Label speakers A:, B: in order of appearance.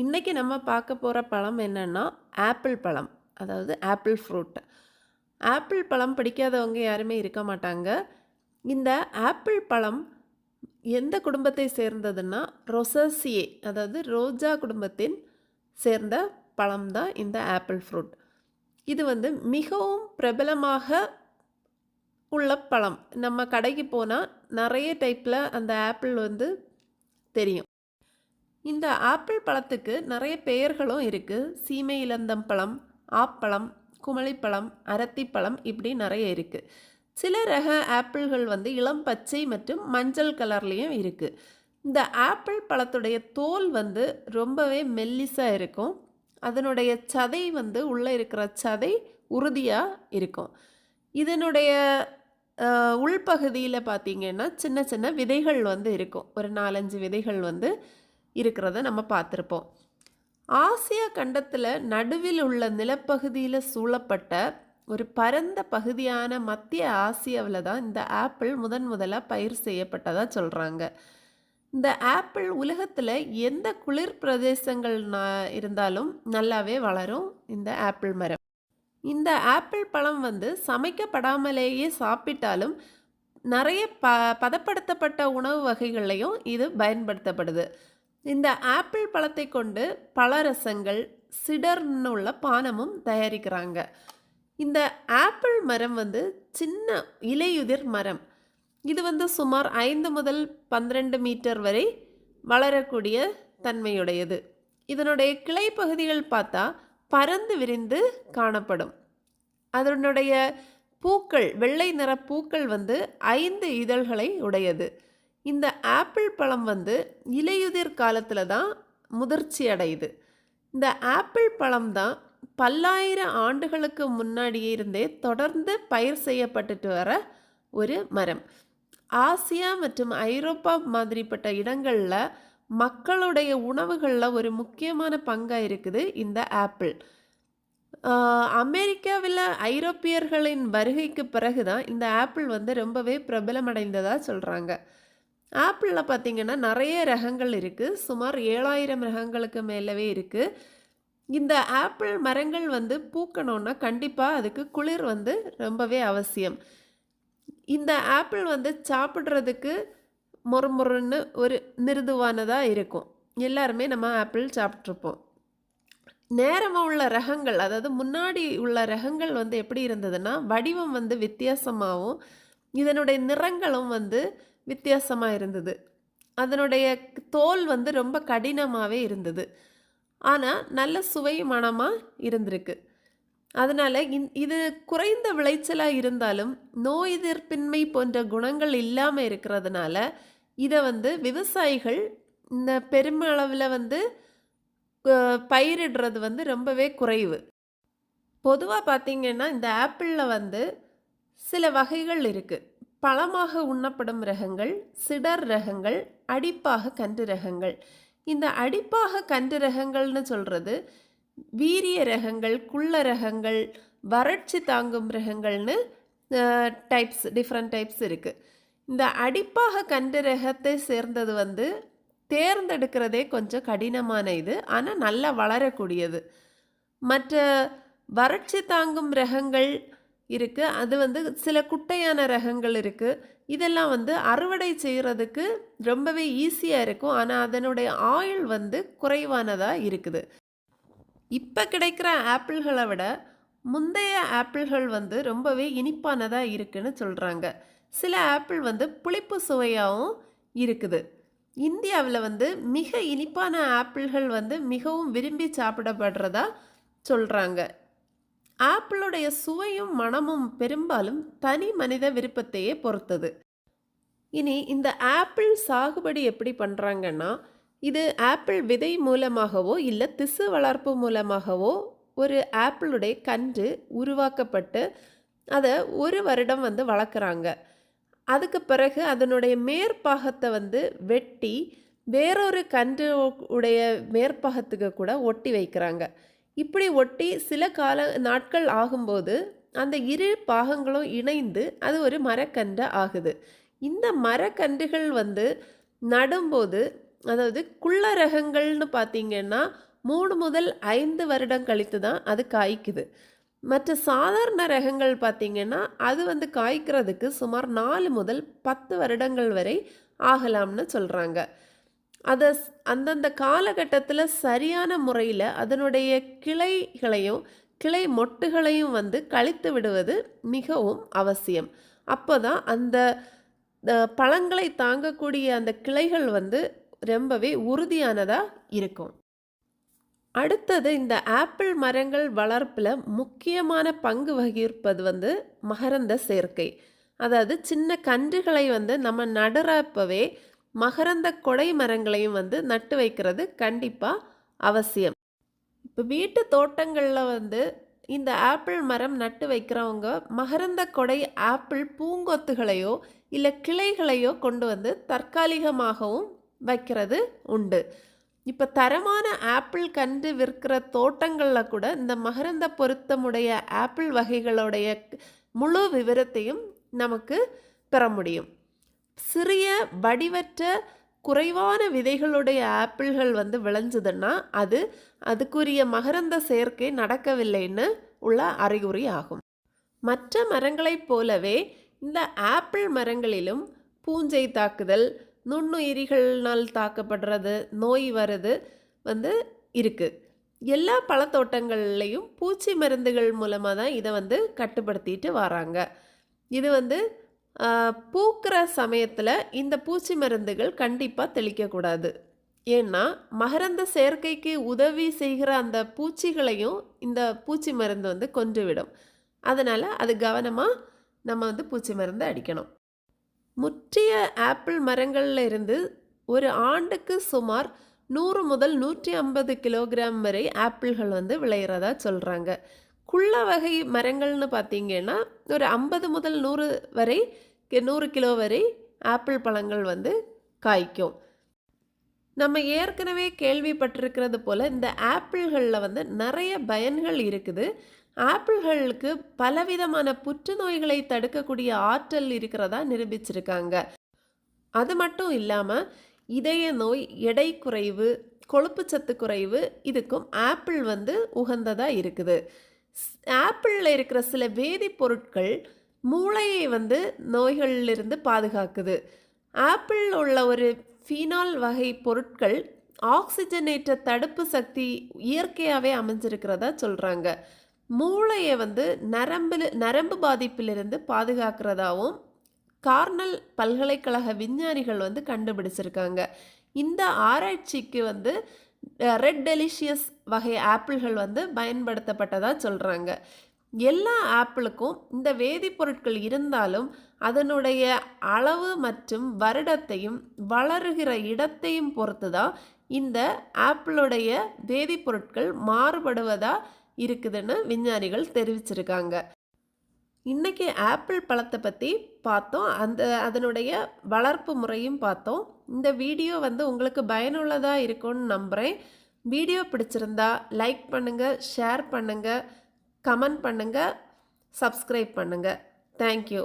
A: இன்றைக்கி நம்ம பார்க்க போகிற பழம் என்னென்னா ஆப்பிள் பழம். அதாவது ஆப்பிள் ஃப்ரூட். ஆப்பிள் பழம் பிடிக்காதவங்க யாருமே இருக்க மாட்டாங்க. இந்த ஆப்பிள் பழம் எந்த குடும்பத்தை சேர்ந்ததுன்னா, ரொசசியே அதாவது ரோஜா குடும்பத்தின் சேர்ந்த பழம் தான் இந்த ஆப்பிள் ஃப்ரூட். இது வந்து மிகவும் பிரபலமாக உள்ள பழம். நம்ம கடைக்கு போனால் நிறைய டைப்பில் அந்த ஆப்பிள் வந்து தெரியும். இந்த ஆப்பிள் பழத்துக்கு நிறைய பெயர்களும் இருக்குது சீமை இலந்தம் பழம், ஆப்பழம், குமளிப்பழம், அரத்திப்பழம் இப்படி நிறைய இருக்குது சில ரக ஆப்பிள்கள் வந்து இளம் பச்சை மற்றும் மஞ்சள் கலர்லேயும் இருக்குது இந்த ஆப்பிள் பழத்துடைய தோல் வந்து ரொம்பவே மெல்லிசாக இருக்கும். அதனுடைய சதை வந்து உள்ளே இருக்கிற சதை உறுதியாக இருக்கும். இதனுடைய உள்பகுதியில் பார்த்தீங்கன்னா, சின்ன சின்ன விதைகள் வந்து இருக்கும். ஒரு 4, 5 விதைகள் வந்து இருக்கிறத நம்ம பார்த்துருப்போம் ஆசியா கண்டத்தில் நடுவில் உள்ள நிலப்பகுதியில் சூழப்பட்ட ஒரு பரந்த பகுதியான மத்திய ஆசியாவில் தான் இந்த ஆப்பிள் முதன் முதலாக பயிர் செய்யப்பட்டதாக சொல்கிறாங்க இந்த ஆப்பிள் உலகத்தில் எந்த குளிர் பிரதேசங்கள் இருந்தாலும் நல்லாவே வளரும் இந்த ஆப்பிள் மரம். இந்த ஆப்பிள் பழம் வந்து சமைக்கப்படாமலேயே சாப்பிட்டாலும் நிறைய ப பதப்படுத்தப்பட்ட உணவு வகைகளையும் இது பயன்படுத்தப்படுது. இந்த ஆப்பிள் பழத்தைக் கொண்டு பழரசங்கள், சிடர்ன்னு உள்ள பானமும் தயாரிக்கிறாங்க. இந்த ஆப்பிள் மரம் வந்து சின்ன இலையுதிர் மரம். இது வந்து சுமார் ஐந்து முதல் 12 மீட்டர் வரை வளரக்கூடிய தன்மையுடையது. இதனுடைய கிளை பகுதிகள் பார்த்தா பரந்து விரிந்து காணப்படும். அதனுடைய பூக்கள் வெள்ளை நிற பூக்கள் வந்து ஐந்து இதழ்களை உடையது. இந்த ஆப்பிள் பழம் வந்து இலையுதிர் காலத்தில் தான் முதிர்ச்சி அடையுது. இந்த ஆப்பிள் பழம் தான் பல்லாயிரம் ஆண்டுகளுக்கு முன்னாடியே இருந்தே தொடர்ந்து பயிர் செய்யப்பட்டுட்டு வர ஒரு மரம். ஆசியா மற்றும் ஐரோப்பா மாதிரிப்பட்ட இடங்களில் மக்களுடைய உணவுகளில் ஒரு முக்கியமான பங்காக இருக்குது இந்த ஆப்பிள். அமெரிக்காவில் ஐரோப்பியர்களின் வருகைக்கு பிறகு தான் இந்த ஆப்பிள் வந்து ரொம்பவே பிரபலமடைந்ததாக சொல்கிறாங்க ஆப்பிளில் பார்த்தீங்கன்னா, நிறைய ரகங்கள் இருக்குது சுமார் 7000 ரகங்களுக்கு மேலவே இருக்குது இந்த ஆப்பிள் மரங்கள் வந்து பூக்கணுன்னா கண்டிப்பாக அதுக்கு குளிர் வந்து ரொம்பவே அவசியம். இந்த ஆப்பிள் வந்து சாப்பிட்றதுக்கு மொறுமொறுன்னு ஒரு மிருதுவானதாக இருக்கும். எல்லாருமே நம்ம ஆப்பிள் சாப்பிட்ருப்போம் நேரமாக உள்ள ரகங்கள் அதாவது முன்னாடி உள்ள ரகங்கள் வந்து எப்படி இருந்ததுன்னா, வடிவம் வந்து வித்தியாசமாகவும் இதனுடைய நிறங்களும் வந்து வித்தியாசமாக இருந்தது. அதனுடைய தோல் வந்து ரொம்ப கடினமாகவே இருந்தது. ஆனால் நல்ல சுவை மனமாக இருந்திருக்கு. அதனால் இந் இது குறைந்த விளைச்சலாக இருந்தாலும், நோய் எதிர்ப்பின்மை போன்ற குணங்கள் இல்லாமல் இருக்கிறதுனால, இதை வந்து விவசாயிகள் இந்த பெருமளவில் வந்து பயிரிடுறது வந்து ரொம்பவே குறைவு. பொதுவாக பார்த்திங்கன்னா இந்த ஆப்பிளில் வந்து சில வகைகள் இருக்குது பழமாக உண்ணப்படும் ரகங்கள், சிடர் ரகங்கள், அடிப்பாக கன்று ரகங்கள். இந்த அடிப்பாக கன்று ரகங்கள்னு சொல்கிறது வீரிய ரகங்கள், குள்ள ரகங்கள், வறட்சி தாங்கும் ரகங்கள்னு டைப்ஸ் டிஃப்ரெண்ட் டைப்ஸ் இருக்குது இந்த அடிப்பாக கன்று ரகத்தை சேர்ந்தது வந்து தேர்ந்தெடுக்கிறதே கொஞ்சம் கடினமான இது. ஆனால் நல்லா வளரக்கூடியது. மற்ற வறட்சி தாங்கும் ரகங்கள் இருக்குது அது வந்து சில குட்டையான ரகங்கள் இருக்குது இதெல்லாம் வந்து அறுவடை செய்கிறதுக்கு ரொம்பவே ஈஸியாக இருக்கும். ஆனால் அதனுடைய ஆயுள் வந்து குறைவானதாக இருக்குது. இப்போ கிடைக்கிற ஆப்பிள்களை விட, முந்தைய ஆப்பிள்கள் வந்து ரொம்பவே இனிப்பானதாக இருக்குன்னு சொல்கிறாங்க சில ஆப்பிள் வந்து புளிப்பு சுவையாகவும் இருக்குது. இந்தியாவில் வந்து மிக இனிப்பான ஆப்பிள்கள் வந்து மிகவும் விரும்பி சாப்பிடப்படுறதா சொல்கிறாங்க ஆப்பிளுடைய சுவையும், மணமும் பெரும்பாலும் தனி மனித விருப்பத்தையே பொறுத்தது. இனி இந்த ஆப்பிள் சாகுபடி எப்படி பண்ணுறாங்கன்னா இது ஆப்பிள் விதை மூலமாகவோ, இல்லை திசு வளர்ப்பு மூலமாகவோ ஒரு ஆப்பிளுடைய கன்று உருவாக்கப்பட்டு, அதை ஒரு வருடம் வந்து வளர்க்குறாங்க. அதுக்கு பிறகு அதனுடைய மேற்பாகத்தை வந்து வெட்டி, வேறொரு கன்று உடைய மேற்பாகத்துக்கு கூட ஒட்டி வைக்கிறாங்க. இப்படி ஒட்டி சில கால நாட்கள் ஆகும்போது, அந்த இரு பாகங்களும் இணைந்து அது ஒரு மரக்கன்று ஆகுது. இந்த மரக்கன்றுகள் வந்து நடும்போது, அதாவது குள்ள ரகங்கள்னு பார்த்தீங்கன்னா மூணு முதல் ஐந்து வருடம் கழித்து தான் அது காய்க்குது மற்ற சாதாரண ரகங்கள் பார்த்தீங்கன்னா அது வந்து காய்க்கிறதுக்கு சுமார் நாலு முதல் பத்து வருடங்கள் வரை ஆகலாம்னு சொல்கிறாங்க அதை அந்தந்த காலகட்டத்தில் சரியான முறையில் அதனுடைய கிளைகளையும் கிளை மொட்டுகளையும் வந்து கழித்து விடுவது மிகவும் அவசியம். அப்போ தான் அந்த பழங்களை தாங்கக்கூடிய அந்த கிளைகள் வந்து ரொம்பவே உறுதியானதாக இருக்கும். அடுத்தது இந்த ஆப்பிள் மரங்கள் வளர்ப்பில் முக்கியமான பங்கு வகிப்பது வந்து மகரந்த சேர்க்கை. அதாவது சின்ன கன்றுகளை வந்து நம்ம நடுறப்பவே மகரந்த கொடை மரங்களையும் வந்து நட்டு வைக்கிறது கண்டிப்பாக அவசியம். இப்போ வீட்டு தோட்டங்களில் வந்து இந்த ஆப்பிள் மரம் நட்டு வைக்கிறவங்க மகரந்த கொடை ஆப்பிள் பூங்கொத்துகளையோ இல்லை கிளைகளையோ கொண்டு வந்து தற்காலிகமாகவும் வைக்கிறது உண்டு. இப்போ தரமான ஆப்பிள் கன்று விற்கிற தோட்டங்களில் கூட இந்த மகரந்த பொருத்தமுடைய ஆப்பிள் வகைகளுடைய முழு விவரத்தையும் நமக்கு பெற முடியும். சிறிய வடிவற்ற குறைவான விதைகளுடைய ஆப்பிள்கள் வந்து விளைஞ்சதுன்னா அது அதுக்குரிய மகரந்த சேர்க்கை நடக்கவில்லைன்னு உள்ள அறிகுறி ஆகும். மற்ற மரங்களைப் போலவே இந்த ஆப்பிள் மரங்களிலும் பூஞ்சை தாக்குதல் நுண்ணுயிரிகள்னால் தாக்கப்படுறது நோய் வருது வந்து இருக்குது எல்லா பழத்தோட்டங்கள்லேயும் பூச்சி மருந்துகள் மூலமாக தான் இதை வந்து கட்டுப்படுத்திட்டு வராங்க. இது வந்து பூக்கிற சமயத்தில் இந்த பூச்சி மருந்துகள் கண்டிப்பாக தெளிக்கக்கூடாது. ஏன்னா மகரந்த சேர்க்கைக்கு உதவி செய்கிற அந்த பூச்சிகளையும் இந்த பூச்சி மருந்து வந்து கொன்றுவிடும். அதனால் அது கவனமாக நம்ம வந்து பூச்சி மருந்து அடிக்கணும். முற்றிய ஆப்பிள் மரங்களில் இருந்து ஒரு ஆண்டுக்கு சுமார் நூறு முதல் நூற்றி ஐம்பது கிலோகிராம் வரை ஆப்பிள்கள் வந்து விளையிறதா சொல்கிறாங்க குள்ள வகை மரங்கள்னு பார்த்தீங்கன்னா ஒரு ஐம்பது முதல் நூறு வரை நூறு கிலோ வரை ஆப்பிள் பழங்கள் வந்து காய்க்கும். நம்ம ஏற்கனவே கேள்விப்பட்டிருக்கிறது போல் இந்த ஆப்பிள்களில் வந்து நிறைய பயன்கள் இருக்குது. ஆப்பிள்களுக்கு பலவிதமான புற்றுநோய்களை தடுக்கக்கூடிய ஆற்றல் இருக்கிறதா நிரூபிச்சிருக்காங்க. அது மட்டும் இல்லாமல் இதய நோய் எடை குறைவு கொழுப்பு சத்து குறைவு இதுக்கும் ஆப்பிள் வந்து உகந்ததாக இருக்குது. ஆப்பிளில் இருக்கிற சில வேதிப்பொருட்கள் மூளையை வந்து நோய்களிலிருந்து பாதுகாக்குது. ஆப்பிள் உள்ள ஒரு ஃபீனால் வகை பொருட்கள் ஆக்சிஜனேற்ற தடுப்பு சக்தி இயற்கையாகவே அமைஞ்சிருக்கிறதா சொல்கிறாங்க மூளையை வந்து நரம்பில் நரம்பு பாதிப்பிலிருந்து பாதுகாக்கிறதாவும் கார்னல் பல்கலைக்கழக விஞ்ஞானிகள் வந்து கண்டுபிடிச்சிருக்காங்க. இந்த ஆராய்ச்சிக்கு வந்து ரெட் டெலிஷியஸ் வகை ஆப்பிள்கள் வந்து பயன்படுத்தப்பட்டதாக சொல்கிறாங்க எல்லா ஆப்பிளுக்கும் இந்த வேதிப்பொருட்கள் இருந்தாலும் அதனுடைய அளவு மற்றும் வருடத்தையும் வளருகிற இடத்தையும் பொறுத்து தான் இந்த ஆப்பிளுடைய வேதிப்பொருட்கள் மாறுபடுவதாக இருக்குதுன்னு விஞ்ஞானிகள் தெரிவிச்சிருக்காங்க. இன்றைக்கி ஆப்பிள் பழத்தை பற்றி பார்த்தோம். அந்த அதனுடைய வளர்ப்பு முறையும் பார்த்தோம். இந்த வீடியோ வந்து உங்களுக்கு பயனுள்ளதாக இருக்கும்னு நம்புகிறேன் வீடியோ பிடிச்சிருந்தா லைக் பண்ணுங்கள் ஷேர் பண்ணுங்கள் கமெண்ட் பண்ணுங்கள் சப்ஸ்கிரைப் பண்ணுங்கள் தேங்க்யூ.